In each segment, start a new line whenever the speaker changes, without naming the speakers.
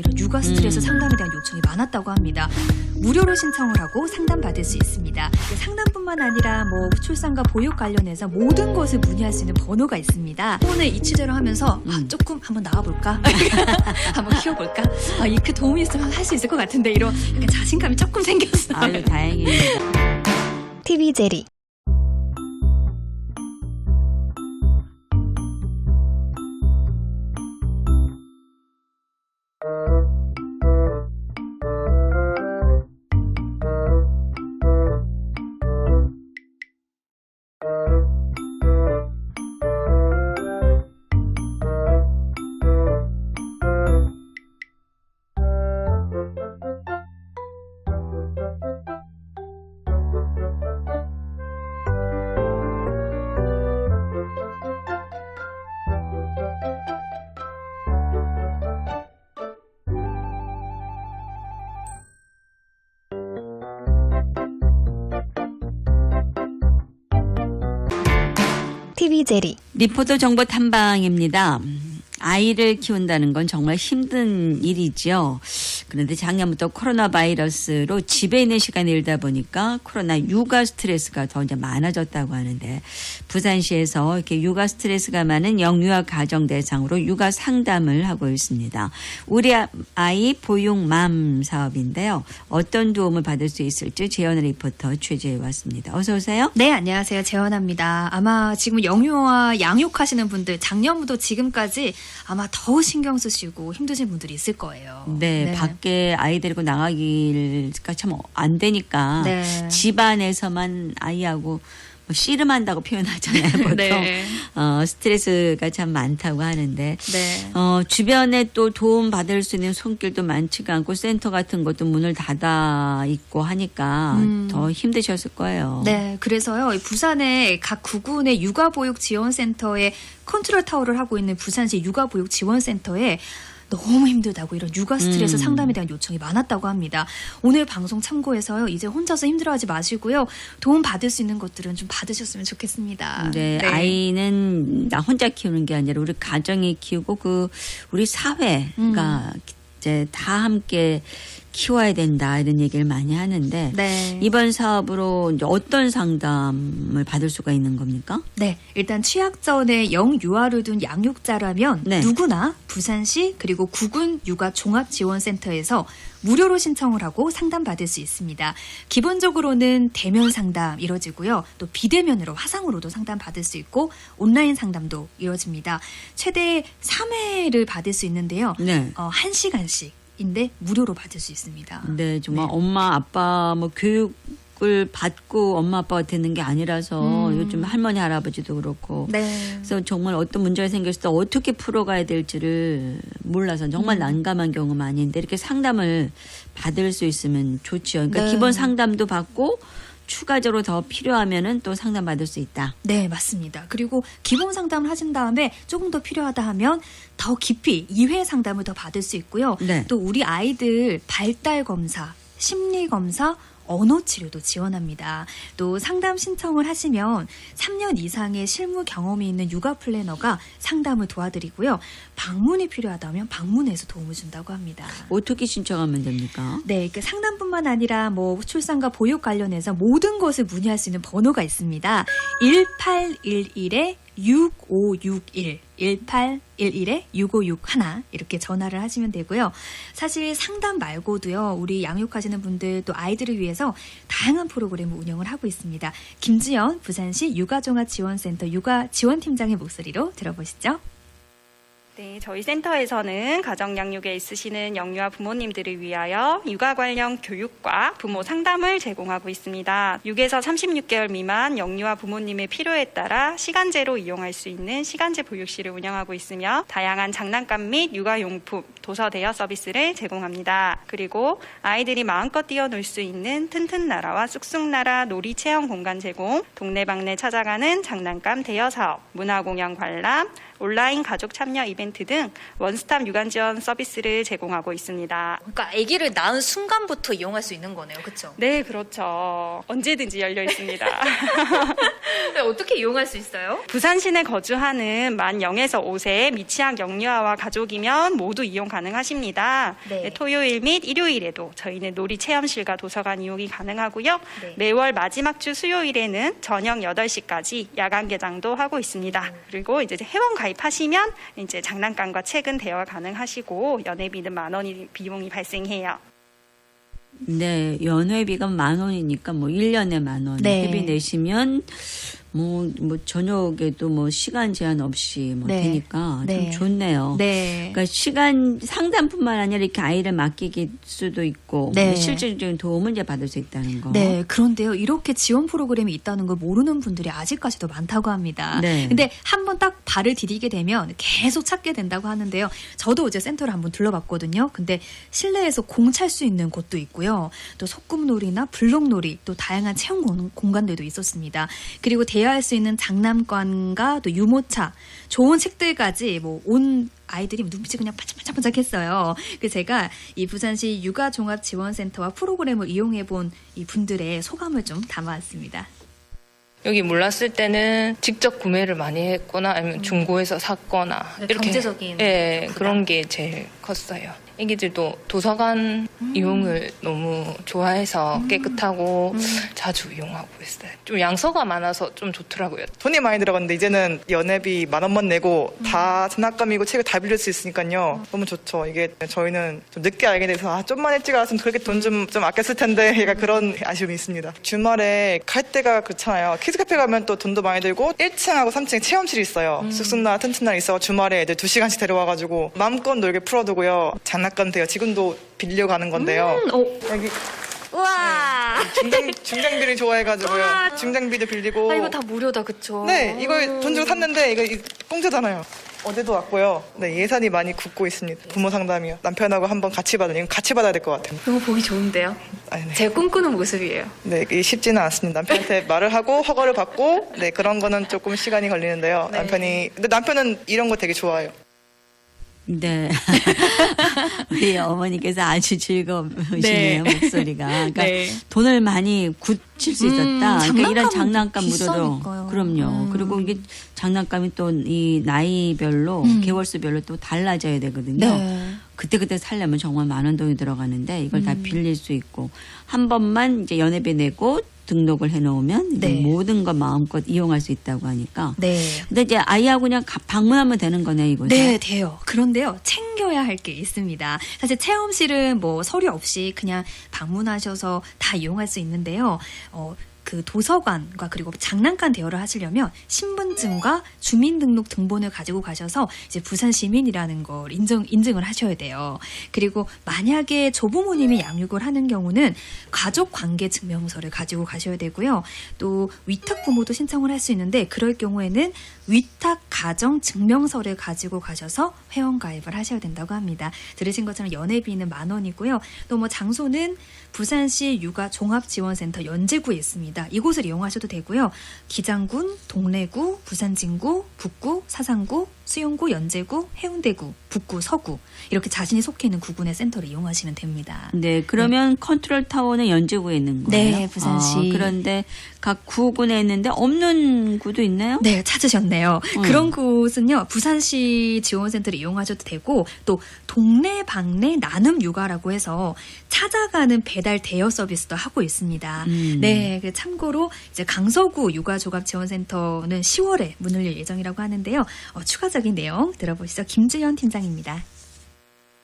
이런 육아 스트레스
음.
상담에 대한 요청이 많았다고 합니다. 무료로 신청을 하고 상담 받을 수 있습니다. 그 상담뿐만 아니라 뭐 출산과 보육 관련해서 모든 것을 문의할 수 있는 번호가 있습니다. 오늘 이 취재를 하면서 아,
음.
조금 한번 나와볼까? 한번 키워볼까? 아, 이렇게 도움이 있으면 할 수 있을 것 같은데 이런 약간 자신감이 조금 생겼어요.
아유 다행입니다.
TV 제리 TV 제리
리포터 정보 탐방입니다. 아이를 키운다는 건 정말 힘든 일이죠. 그런데 작년부터 코로나 바이러스로 집에 있는 시간이 일다 보니까 코로나 육아 스트레스가 더 이제 많아졌다고 하는데 부산시에서 이렇게 육아 스트레스가 많은 영유아 가정 대상으로 육아 상담을 하고 있습니다. 우리 아이 보육맘 사업인데요. 어떤 도움을 받을 수 있을지 재현 리포터 취재해 왔습니다. 어서 오세요.
네, 안녕하세요. 재원아입니다. 아마 지금 영유아 양육하시는 분들 작년부터 지금까지 아마 더 신경 쓰시고 힘드신 분들이 있을 거예요.
네, 밖에 아이 데리고 나가기가 참 안 되니까
네.
집 안에서만 아이하고 뭐 씨름한다고 표현하잖아요. 보통
네.
어, 스트레스가 참 많다고 하는데
네.
어, 주변에 또 도움 받을 수 있는 손길도 많지가 않고 센터 같은 것도 문을 닫아 있고 하니까
음.
더 힘드셨을 거예요.
네, 그래서요, 이 부산의 각 구군의 육아보육 지원센터에 컨트롤 타워를 하고 있는 부산시 육아보육 지원센터에 너무 힘들다고 이런 육아 스트레스
음.
상담에 대한 요청이 많았다고 합니다. 오늘 방송 참고해서요, 이제 혼자서 힘들어하지 마시고요, 도움 받을 수 있는 것들은 좀 받으셨으면 좋겠습니다.
네, 아이는 나 혼자 키우는 게 아니라 우리 가정이 키우고 그 우리 사회가
음.
이제 다 함께 키워야 된다 이런 얘기를 많이 하는데
네.
이번 사업으로 이제 어떤 상담을 받을 수가 있는 겁니까?
네, 일단 취약 전에 영유아를 둔 양육자라면
네.
누구나 부산시 그리고 구군 육아 종합 지원센터에서 무료로 신청을 하고 상담받을 수 있습니다. 기본적으로는 대면 상담 이뤄지고요. 또 비대면으로 화상으로도 상담받을 수 있고 온라인 상담도 이뤄집니다. 최대 3회를 받을 수 있는데요.
네.
어, 1시간씩 인데 무료로 받을 수 있습니다.
네, 정말
네.
엄마 아빠 뭐 교육 을 받고 엄마 아빠가 되는 게 아니라서
음.
요즘 할머니 할아버지도 그렇고
네.
그래서 정말 어떤 문제가 생겼을 때 어떻게 풀어가야 될지를 몰라서 정말
음.
난감한 경우가 많이 있는데 이렇게 상담을 받을 수 있으면 좋죠. 그러니까
네.
기본 상담도 받고 추가적으로 더 필요하면은 또 상담 받을 수 있다.
네, 맞습니다. 그리고 기본 상담을 하신 다음에 조금 더 필요하다 하면 더 깊이 2회 상담을 더 받을 수 있고요.
네.
또 우리 아이들 발달 검사, 심리 검사, 언어 치료도 지원합니다. 또 상담 신청을 하시면 3년 이상의 실무 경험이 있는 육아 플래너가 상담을 도와드리고요. 방문이 필요하다면 방문해서 도움을 준다고 합니다.
어떻게 신청하면 됩니까?
네, 그 상담뿐만 아니라 뭐 출산과 보육 관련해서 모든 것을 문의할 수 있는 번호가 있습니다. 1811에 6561, 1811에 6561 이렇게 전화를 하시면 되고요. 사실 상담 말고도요, 우리 양육하시는 분들 또 아이들을 위해서 다양한 프로그램을 운영을 하고 있습니다. 김지연 부산시 육아종합지원센터 육아지원팀장의 목소리로 들어보시죠.
네, 저희 센터에서는 가정 양육에 있으시는 영유아 부모님들을 위하여 육아 관련 교육과 부모 상담을 제공하고 있습니다. 6에서 36개월 미만 영유아 부모님의 필요에 따라 시간제로 이용할 수 있는 시간제 보육실을 운영하고 있으며 다양한 장난감 및 육아용품, 도서 대여 서비스를 제공합니다. 그리고 아이들이 마음껏 뛰어놀 수 있는 튼튼나라와 쑥쑥나라 놀이 체험 공간 제공, 동네방네 찾아가는 장난감 대여 사업, 문화공연 관람, 온라인 가족 참여 이벤트 등 원스톱 유관 지원 서비스를 제공하고 있습니다.
그러니까 아기를 낳은 순간부터 이용할 수 있는 거네요. 그렇죠?
네, 그렇죠. 언제든지 열려 있습니다.
네, 어떻게 이용할 수 있어요?
부산 시내 거주하는 만 0에서 5세 미취학 영유아와 가족이면 모두 이용 가능하십니다.
네.
네, 토요일 및 일요일에도 저희는 놀이 체험실과 도서관 이용이 가능하고요.
네.
매월 마지막 주 수요일에는 저녁 8시까지 야간 개장도 하고 있습니다. 그리고 이제 회원 가입 하시면 이제 장난감과 책은 대여 가능하시고 연회비는 만 원이 비용이 발생해요.
네, 연회비가 만 원이니까 뭐 1년에 만 원.
네.
회비 내시면 뭐, 뭐 저녁에도 뭐 시간 제한 없이 뭐
네.
되니까
네.
참 좋네요.
네.
그러니까 시간 상담뿐만 아니라 이렇게 아이를 맡길 수도 있고
네.
뭐 실질적인 도움을 이제 받을 수 있다는 거.
네, 그런데요. 이렇게 지원 프로그램이 있다는 걸 모르는 분들이 아직까지도 많다고 합니다.
네.
근데 한 번 딱 발을 디디게 되면 계속 찾게 된다고 하는데요. 저도 이제 센터를 한번 둘러봤거든요. 근데 실내에서 공 찰 수 있는 곳도 있고요. 또 소꿉놀이나 블록놀이, 또 다양한 체험 공- 공간들도 있었습니다. 그리고 대 여할 수 있는 장난감과 또 유모차, 좋은 책들까지 뭐 온 아이들이 눈빛이 그냥 반짝반짝반짝했어요. 그래서 제가 이 부산시 육아 종합 지원센터와 프로그램을 이용해 본 이 분들의 소감을 좀 담아왔습니다.
여기 몰랐을 때는 직접 구매를 많이 했거나 아니면 중고에서 샀거나
네, 경제적인
예
부담.
그런 게 제일 컸어요. 애기들도 도서관 이용을 너무 좋아해서 깨끗하고 자주 이용하고 있어요. 좀 양서가 많아서 좀 좋더라고요.
돈이 많이 들어갔는데 이제는 연회비 만 원만 내고 다 장난감이고 책을 다 빌릴 수 있으니까요. 너무 좋죠. 이게 저희는 좀 늦게 알게 돼서 아, 좀만 일찍 알았으면 그렇게 돈 좀 좀 아꼈을 텐데 약간 그런 아쉬움이 있습니다. 주말에 갈 때가 그렇잖아요. 키즈카페 가면 또 돈도 많이 들고 1층하고 3층에 체험실이 있어요. 숙소나 텐트날 있어 주말에 애들 2시간씩 데려와가지고 마음껏 놀게 풀어두고요. 장 난감 돼요. 지금도 빌려가는 건데요. 여기
우와!
중장, 중장비를 좋아해가지고요.
와.
중장비도 빌리고
아, 이거 다 무료다, 그쵸?
네, 이걸 돈 주고 샀는데 이거 이- 공짜잖아요. 어제도 왔고요. 네, 예산이 많이 굳고 있습니다. 부모 상담이요. 남편하고 한번 같이 받으니 이건 같이 받아야 될 것 같아요.
너무 보기 좋은데요?
아니, 네.
제 꿈꾸는 모습이에요.
네, 이게 쉽지는 않습니다. 남편한테 말을 하고 허가를 받고 네 그런 거는 조금 시간이 걸리는데요.
네.
남편이 근데 남편은 이런 거 되게 좋아해요.
네. 우리 어머니께서 아주 즐거우시네요,
네.
목소리가. 그러니까
네.
돈을 많이 굳힐 수
음,
있었다. 그러니까 이런
장난감.
무료로. 그럼요.
음.
그리고 이게 장난감이 또 이 나이별로,
음.
개월수별로 또 달라져야 되거든요.
네.
그때그때 살려면 정말 많은 돈이 들어가는데 이걸
음.
다 빌릴 수 있고 한 번만 이제 연회비 내고 등록을 해놓으면
네.
모든 거 마음껏 이용할 수 있다고 하니까.
네.
근데 이제 아이하고 그냥 가- 방문하면 되는 거네 이곳에.
네, 돼요. 그런데요, 챙겨야 할 게 있습니다. 사실 체험실은 뭐 서류 없이 그냥 방문하셔서 다 이용할 수 있는데요. 어, 그 도서관과 그리고 장난감 대여를 하시려면 신분증과 주민등록 등본을 가지고 가셔서 이제 부산 시민이라는 걸 인정 인증을 하셔야 돼요. 그리고 만약에 조부모님이 양육을 하는 경우는 가족 관계 증명서를 가지고 가셔야 되고요. 또 위탁 부모도 신청을 할 수 있는데 그럴 경우에는 위탁 가정 증명서를 가지고 가셔서 회원 가입을 하셔야 된다고 합니다. 들으신 것처럼 연회비는 만 원이고요. 또 뭐 장소는 부산시 육아 종합지원센터 연제구에 있습니다. 이곳을 이용하셔도 되고요. 기장군, 동래구, 부산진구, 북구, 사상구, 수영구, 연제구, 해운대구, 북구, 서구 이렇게 자신이 속해 있는 구군의 센터를 이용하시면 됩니다.
네, 그러면 컨트롤 타워는 연제구에 있는 거예요.
네, 부산시.
아, 그런데 각 구군에 있는데 없는 구도 있나요?
네, 찾으셨네요.
음.
그런 곳은요, 부산시 지원센터를 이용하셔도 되고, 또 동네 방네 나눔 육아라고 해서 찾아가는 배달 대여 서비스도 하고 있습니다.
음.
네, 그 참고로 이제 강서구 육아조합지원센터는 10월에 문을 열 예정이라고 하는데요. 어, 추가적인 내용 들어보시죠. 김주현 팀장입니다.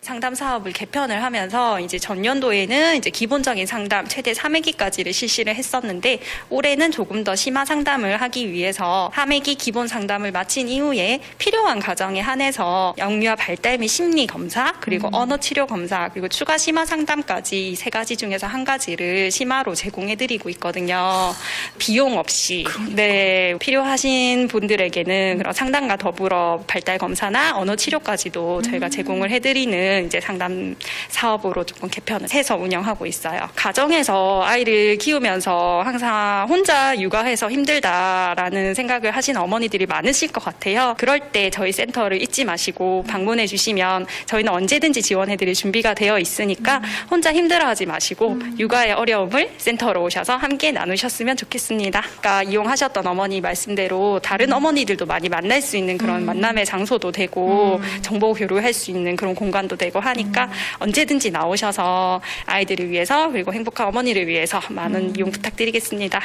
상담 사업을 개편을 하면서 이제 전년도에는 이제 기본적인 상담 최대 3회기까지를 실시를 했었는데 올해는 조금 더 심화 상담을 하기 위해서 3회기 기본 상담을 마친 이후에 필요한 가정에 한해서 영유아 발달 및 심리 검사 그리고 언어 치료 검사 그리고 추가 심화 상담까지 이세 가지 중에서 한 가지를 심화로 제공해 드리고 있거든요. 비용 없이. 네. 필요하신 분들에게는 그런 상담과 더불어 발달 검사나 언어 치료까지도 저희가 제공을 해 드리는 하는 이제 상담 사업으로 조금 개편을 해서 운영하고 있어요. 가정에서 아이를 키우면서 항상 혼자 육아해서 힘들다라는 생각을 하시는 어머니들이 많으실 것 같아요. 그럴 때 저희 센터를 잊지 마시고 방문해 주시면 저희는 언제든지 지원해 드릴 준비가 되어 있으니까 혼자 힘들어하지 마시고 육아의 어려움을 센터로 오셔서 함께 나누셨으면 좋겠습니다. 아까 이용하셨던 어머니 말씀대로 다른 어머니들도 많이 만날 수 있는 그런 만남의 장소도 되고 정보 교류할 수 있는 그런 공간도 되고 하니까 언제든지 나오셔서 아이들을 위해서 그리고 행복한 어머니를 위해서 많은 이용 부탁드리겠습니다.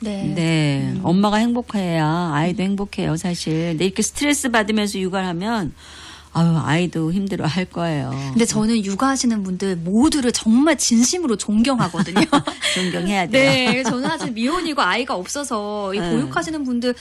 네.
네. 엄마가 행복해야 아이도 행복해요, 사실. 근데 이렇게 스트레스 받으면서 육아를 하면 아유, 아이도 힘들어 할 거예요.
근데 저는 육아하시는 분들 모두를 정말 진심으로 존경하거든요.
존경해야 돼요.
네, 저는 사실 미혼이고 아이가 없어서 이
네.
보육하시는 분들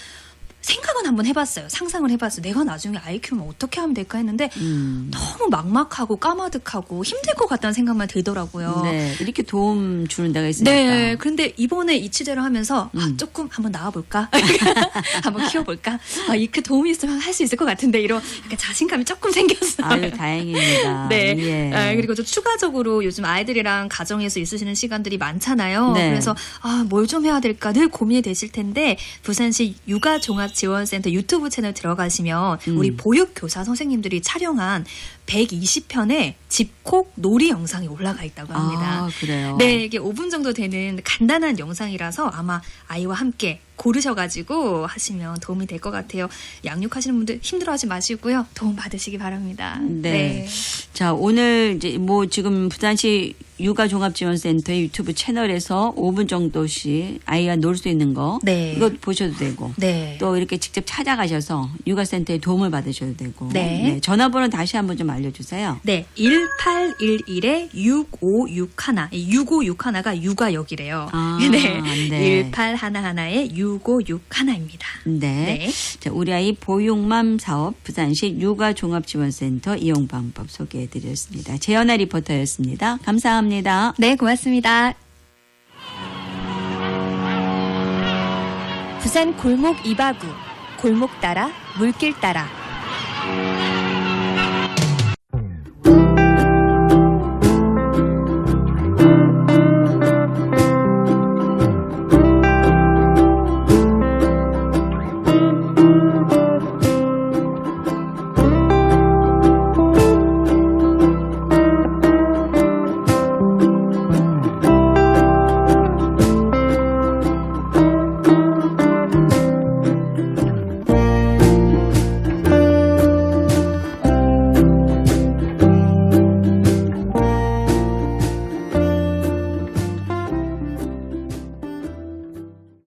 생각은 한번 해봤어요. 상상을 해봤어요. 내가 나중에 아이 키우면 어떻게 하면 될까 했는데
음.
너무 막막하고 까마득하고 힘들 것 같다는 생각만 들더라고요.
네. 이렇게 도움 주는 데가 있으니까.
네, 그런데 이번에 이 취재를 하면서 아,
음.
조금 한번 나와볼까? 한번 키워볼까? 아, 이렇게 도움이 있으면 할 수 있을 것 같은데 이런 약간 자신감이 조금 생겼어요.
아유, 다행입니다.
네.
예.
아, 그리고 또 추가적으로 요즘 아이들이랑 가정에서 있으시는 시간들이 많잖아요.
네.
그래서 아, 뭘 좀 해야 될까 늘 고민이 되실 텐데 부산시 육아 종합 지원센터 유튜브 채널 들어가시면
음.
우리 보육교사 선생님들이 촬영한 120편의 집콕 놀이 영상이 올라가 있다고 합니다.
아, 그래요.
네, 이게 5분 정도 되는 간단한 영상이라서 아마 아이와 함께 고르셔가지고 하시면 도움이 될 것 같아요. 양육하시는 분들 힘들어하지 마시고요. 도움 받으시기 바랍니다.
네. 자, 오늘 이제 뭐 지금 부산시 육아종합지원센터의 유튜브 채널에서 5분 정도씩 아이가 놀수 있는 거.
네.
이거 보셔도 되고.
네.
또 이렇게 직접 찾아가셔서 육아센터에 도움을 받으셔도 되고.
네.
전화번호 다시 한번 좀 알려주세요.
네, 1811에 6561. 이 6561가 육아역이래요.
아,
네.
네.
1811에 6561입니다.
네.
네.
자, 우리 아이 보육맘 사업 부산시 육아종합지원센터 이용 방법 소개해 드렸습니다. 재현아 리포터였습니다. 감사합니다.
네, 고맙습니다. 부산 골목 이바구 골목 따라 물길 따라